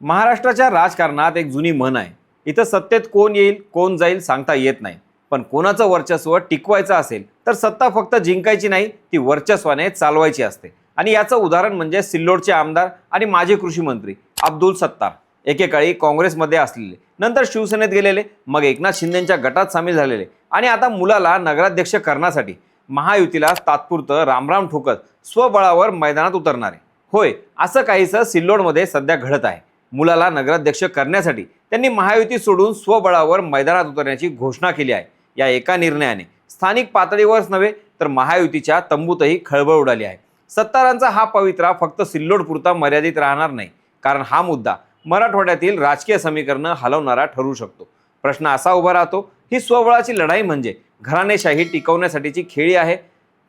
महाराष्ट्राच्या राजकारणात एक जुनी म्हण आहे. इथं सत्तेत कोण येईल कोण जाईल सांगता येत नाही. पण कोणाचं वर्चस्व टिकवायचं असेल तर सत्ता फक्त जिंकायची नाही ती वर्चस्वाने चालवायची असते. आणि याचं उदाहरण म्हणजे सिल्लोडचे आमदार आणि माजी कृषी मंत्री अब्दुल सत्तार. एकेकाळी काँग्रेसमध्ये असलेले नंतर शिवसेनेत गेलेले मग एकनाथ शिंदेच्या गटात सामील झालेले आणि आता मुलाला नगराध्यक्ष करण्यासाठी महायुतीला तात्पुरतं रामराम ठोकत स्वबळावर मैदानात उतरणारे. होय असं काहीसं सिल्लोडमध्ये सध्या घडत आहे. मुलाला नगराध्यक्ष करण्यासाठी त्यांनी महायुती सोडून स्वबळावर मैदानात उतरण्याची घोषणा केली आहे. या एका निर्णयाने स्थानिक पातळीवरच नव्हे तर महायुतीच्या तंबूतही खळबळ उडाली आहे. सत्तारांचा हा पवित्रा फक्त सिल्लोडपुरता मर्यादित राहणार नाही कारण हा मुद्दा मराठवाड्यातील राजकीय समीकरणं हलवणारा ठरू शकतो. प्रश्न असा उभा राहतो ही स्वबळाची लढाई म्हणजे घराणेशाही टिकवण्यासाठीची खेळी आहे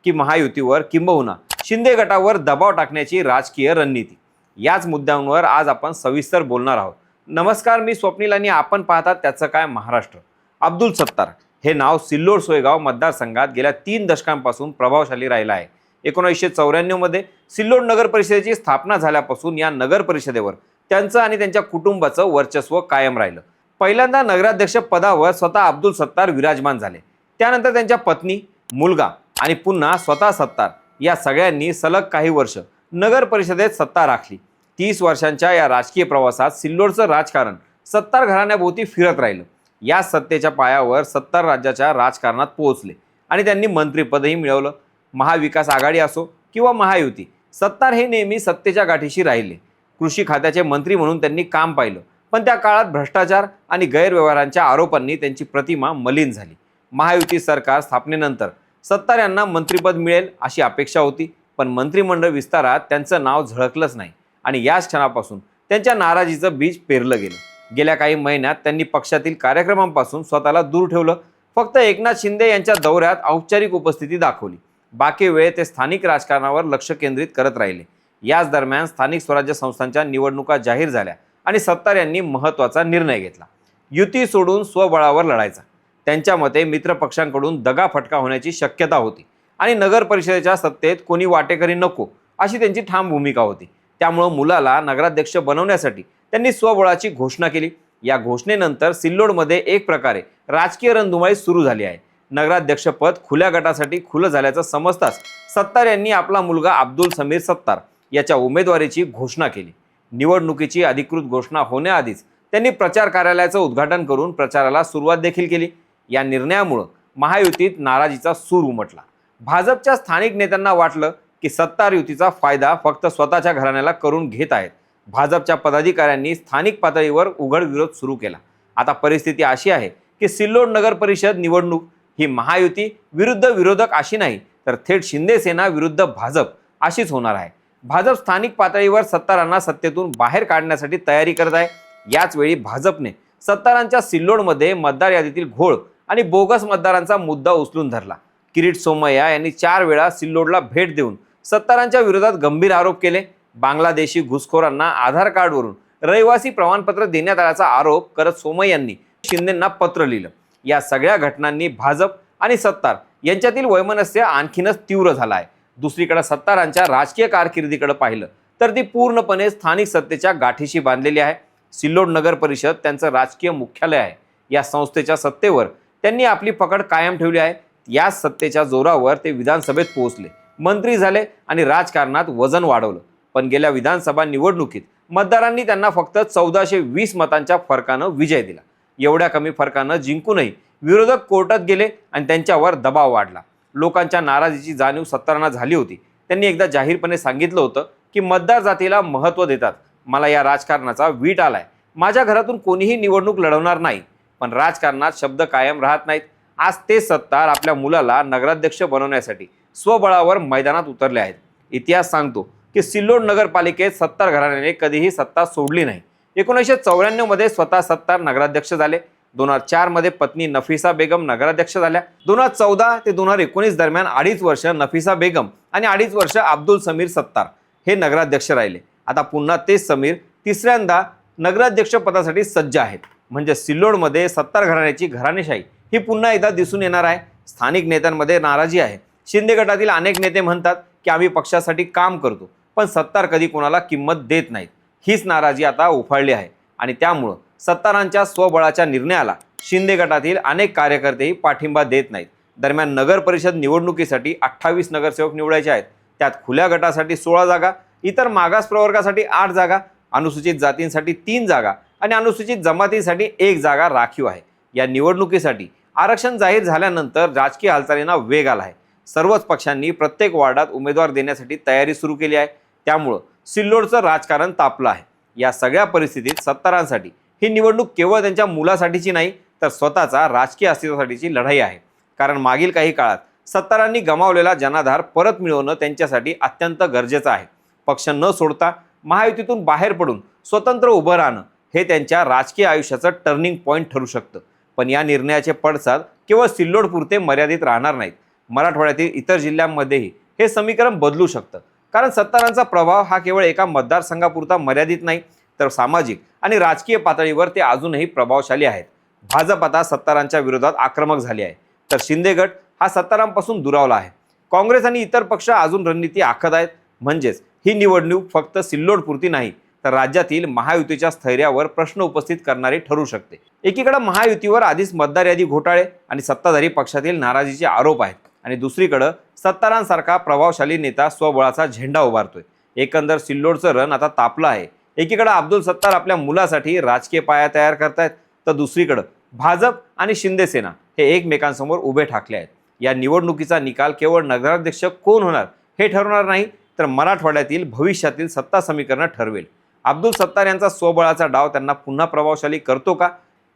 की महायुतीवर किंबहुना शिंदे गटावर दबाव टाकण्याची राजकीय रणनीती. याच मुद्द्यांवर आज आपण सविस्तर बोलणार आहोत. नमस्कार मी स्वप्नील आणि आपण पाहतात त्याचं काय महाराष्ट्र. अब्दुल सत्तार हे नाव सिल्लोड सोयगाव मतदारसंघात गेल्या तीन दशकांपासून प्रभावशाली राहिलं आहे. एकोणीसशे चौऱ्याण्णवमध्ये सिल्लोड नगर परिषदेची स्थापना झाल्यापासून या नगर परिषदेवर त्यांचं आणि त्यांच्या कुटुंबाचं वर्चस्व कायम राहिलं. पहिल्यांदा नगराध्यक्ष पदावर स्वतः अब्दुल सत्तार विराजमान झाले. त्यानंतर त्यांच्या पत्नी मुलगा आणि पुन्हा स्वतः सत्तार या सगळ्यांनी सलग काही वर्ष नगर परिषदेत सत्ता राखली. तीस वर्षांच्या या राजकीय प्रवासात सिल्लोडचं राजकारण सत्तार घराण्याभोवती फिरत राहिलं. या सत्तेच्या पायावर सत्तार राज्याच्या राजकारणात पोहोचले. आणि त्यांनी मंत्रिपदही मिळवलं. महाविकास आघाडी असो किंवा महायुती सत्तार हे नेहमी सत्तेच्या गाठीशी राहिले. कृषी खात्याचे मंत्री म्हणून त्यांनी काम पाहिलं. पण त्या काळात भ्रष्टाचार आणि गैरव्यवहारांच्या आरोपांनी त्यांची प्रतिमा मलिन झाली. महायुती सरकार स्थापनेनंतर सत्तार यांना मंत्रिपद मिळेल अशी अपेक्षा होती. पण मंत्रिमंडळ विस्तारात त्यांचं नाव झळकलंच नाही. आणि याच क्षणापासून त्यांच्या नाराजीचं बीज पेरलं गेलं. गेल्या काही महिन्यात त्यांनी पक्षातील कार्यक्रमांपासून स्वतःला दूर ठेवलं. फक्त एकनाथ शिंदे यांच्या दौऱ्यात औपचारिक उपस्थिती दाखवली. बाकी वेळ ते स्थानिक राजकारणावर लक्ष केंद्रित करत राहिले. याच दरम्यान स्थानिक स्वराज्य संस्थांच्या निवडणुका जाहीर झाल्या आणि सत्तार यांनी महत्त्वाचा निर्णय घेतला. युती सोडून स्वबळावर लढायचा. त्यांच्या मते मित्रपक्षांकडून दगा दगाफटका होण्याची शक्यता होती. आणि नगर परिषदेच्या सत्तेत कोणी वाटेकरी नको अशी त्यांची ठाम भूमिका होती. त्यामुळं मुलाला नगराध्यक्ष बनवण्यासाठी त्यांनी स्वबळाची घोषणा केली. या घोषणेनंतर सिल्लोडमध्ये एक प्रकारे राजकीय रणधुमाळी सुरू झाली आहे. नगराध्यक्षपद खुल्या गटासाठी खुलं झाल्याचं समजताच सत्तार यांनी आपला मुलगा अब्दुल समीर सत्तार याच्या उमेदवारीची घोषणा केली. निवडणुकीची अधिकृत घोषणा होण्याआधीच त्यांनी प्रचार कार्यालयाचं उद्घाटन करून प्रचाराला सुरुवात देखील केली. या निर्णयामुळं महायुतीत नाराजीचा सूर उमटला. भाजपच्या स्थानिक नेत्यांना वाटलं की सत्तार युतीचा फायदा फक्त स्वतःच्या घराण्याला करून घेत आहेत. भाजपच्या पदाधिकाऱ्यांनी स्थानिक पातळीवर उघड विरोध सुरू केला. आता परिस्थिती अशी आहे की सिल्लोड नगर परिषद निवडणूक ही महायुती विरुद्ध विरोधक अशी नाही तर थेट शिंदे सेना विरुद्ध भाजप अशीच होणार आहे. भाजप स्थानिक पातळीवर सत्तारांना सत्तेतून बाहेर काढण्यासाठी तयारी करत आहे. याच वेळी भाजपने सत्तारांच्या सिल्लोडमध्ये मतदार यादीतील घोळ आणि बोगस मतदारांचा मुद्दा उचलून धरला. किरीट सोमय्या यांनी चार वेळा सिल्लोडला भेट देऊन सत्तारांच्या विरोधात गंभीर आरोप केले. बांगलादेशी घुसखोरांना आधार कार्डवरून रहिवासी प्रमाणपत्र देण्यात आल्याचा आरोप करत सोमय यांनी शिंदेंना पत्र लिहिलं. या सगळ्या घटनांनी भाजप आणि सत्तार यांच्यातील वैमनस्य आणखीनच तीव्र झाला आहे दुसरीकडे सत्तारांच्या राजकीय कारकिर्दीकडे पाहिलं तर ती पूर्णपणे स्थानिक सत्तेच्या गाठीशी बांधलेली आहे. सिल्लोड नगर परिषद त्यांचं राजकीय मुख्यालय आहे. या संस्थेच्या सत्तेवर त्यांनी आपली पकड कायम ठेवली आहे. या सत्तेच्या जोरावर ते विधानसभेत पोहोचले. मंत्री झाले आणि राजकारणात वजन वाढवलं. पण गेल्या विधानसभा निवडणुकीत मतदारांनी त्यांना फक्त चौदाशे वीस मतांच्या फरकानं विजय दिला. एवढ्या कमी फरकानं जिंकूनही विरोधक कोर्टात गेले आणि त्यांच्यावर दबाव वाढला. लोकांच्या नाराजीची जाणीव सत्तारांना झाली होती. त्यांनी एकदा जाहीरपणे सांगितलं होतं की मतदार जातीला महत्त्व देतात. मला या राजकारणाचा वीट आलाय. माझ्या घरातून कोणीही निवडणूक लढवणार नाही. पण राजकारणात शब्द कायम राहत नाहीत. आज ते सत्तार आपल्या मुलाला नगराध्यक्ष बनवण्यासाठी स्वबळावर मैदानात उतरले आहेत. इतिहास सांगतो की सिल्लोड नगरपालिकेत सत्तार घराण्याने कधीही सत्ता सोडली नाही. एकोणीसशे चौऱ्याण्णवमध्ये स्वतः सत्तार नगराध्यक्ष झाले. दोन हजार चारमध्ये पत्नी नफिसा बेगम नगराध्यक्ष झाल्या. दोन हजार चौदा ते दोन हजार एकोणीस दरम्यान अडीच वर्ष नफिसा बेगम आणि अडीच वर्ष अब्दुल समीर सत्तार हे नगराध्यक्ष राहिले. आता पुन्हा तेच समीर तिसऱ्यांदा नगराध्यक्ष पदासाठी सज्ज आहेत. म्हणजे सिल्लोडमध्ये सत्तार घराण्याची घराणेशाही ही पुन्हा एकदा दिसून येणार आहे. स्थानिक नेत्यांमध्ये नाराजी आहे. शिंदे गटातील अनेक नेते म्हणतात की आम्ही पक्षासाठी काम करतो पण सत्तार कधी कोणाला किंमत देत नाहीत. हीच नाराजी आता उफाळली आहे. आणि त्यामुळं सत्तारांच्या स्वबळाच्या निर्णयाला शिंदे गटातील अनेक कार्यकर्तेही पाठिंबा देत नाहीत. दरम्यान नगर परिषद निवडणुकीसाठी अठ्ठावीस नगरसेवक निवडायचे आहेत. त्यात खुल्या गटासाठी सोळा जागा इतर मागास प्रवर्गासाठी आठ जागा अनुसूचित जातींसाठी तीन जागा आणि अनुसूचित जमातींसाठी एक जागा राखीव आहे. या निवडणुकीसाठी आरक्षण जाहीर झाल्यानंतर राजकीय हालचालींना वेग आला आहे. सर्वच पक्षांनी प्रत्येक वार्डात उमेदवार देण्यासाठी तयारी सुरू केली आहे. त्यामुळं सिल्लोडचं राजकारण तापलं आहे. या सगळ्या परिस्थितीत सत्तारांसाठी ही निवडणूक केवळ त्यांच्या मुलासाठीची नाही तर स्वतःचा राजकीय अस्तित्वासाठीची लढाई आहे. कारण मागील काही काळात सत्तारांनी गमावलेला जनाधार परत मिळवणं त्यांच्यासाठी अत्यंत गरजेचं आहे. पक्ष न सोडता महायुतीतून बाहेर पडून स्वतंत्र उभं राहणं हे त्यांच्या राजकीय आयुष्याचं टर्निंग पॉईंट ठरू शकतं. पण या निर्णयाचे पडसाद केवळ सिल्लोडपुरते मर्यादित राहणार नाहीत. मराठवाड्यातील इतर जिल्ह्यांमध्येही हे समीकरण बदलू शकतं. कारण सत्तारांचा प्रभाव हा केवळ एका मतदारसंघापुरता मर्यादित नाही तर सामाजिक आणि राजकीय पातळीवर ते अजूनही प्रभावशाली आहेत. भाजप आता सत्तारांच्या विरोधात आक्रमक झाली आहे. तर शिंदे गट हा सत्तारांपासून दुरावला आहे. काँग्रेस आणि इतर पक्ष अजून रणनीती आखत आहेत. म्हणजेच ही निवडणूक फक्त सिल्लोडपुरती नाही तर राज्यातील महायुतीच्या स्थैर्यावर प्रश्न उपस्थित करणारी ठरू शकते. एकीकडे महायुतीवर आधीच मतदार यादी घोटाळे आणि सत्ताधारी पक्षातील नाराजीचे आरोप आहेत. आणि दुसरीकडं सत्तारांसारखा प्रभावशाली नेता स्वबळाचा झेंडा उभारतोय. एकंदर सिल्लोडचं रण आता तापलं आहे. एकीकडं अब्दुल सत्तार आपल्या मुलासाठी राजकीय पाया तयार करतायत तर दुसरीकडं भाजप आणि शिंदेसेना हे एकमेकांसमोर उभे ठाकले आहेत. या निवडणुकीचा निकाल केवळ नगराध्यक्ष कोण होणार हे ठरवणार नाही तर मराठवाड्यातील भविष्यातील सत्ता समीकरणं ठरवेल. अब्दुल सत्तार यांचा स्वबळाचा डाव त्यांना पुन्हा प्रभावशाली करतो का?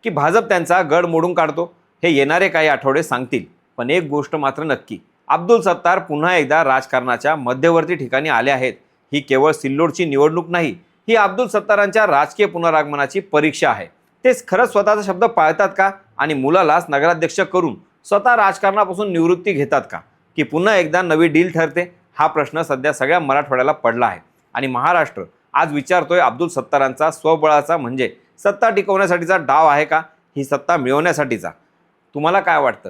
की भाजप त्यांचा गड मोडून काढतो? हे येणारे काही आठवडे सांगतील. पण एक गोष्ट मात्र नक्की. अब्दुल सत्तार पुन्हा एकदा राजकारणाच्या मध्यवर्ती ठिकाणी आले आहेत. ही केवळ सिल्लोडची निवडणूक नाही ही अब्दुल सत्तारांच्या राजकीय पुनरागमनाची परीक्षा आहे. तेच खरंच स्वतःचा शब्द पाळतात का? आणि मुलालाच नगराध्यक्ष करून स्वतः राजकारणापासून निवृत्ती घेतात का? की पुन्हा एकदा नवी डील ठरते? हा प्रश्न सध्या सगळ्या मराठवाड्याला पडला आहे. आणि महाराष्ट्र आज विचारतोय अब्दुल सत्तारांचा स्वबळाचा म्हणजे सत्ता टिकवण्यासाठीचा डाव आहे का? ही सत्ता मिळवण्यासाठीचा. तुम्हाला काय वाटतं?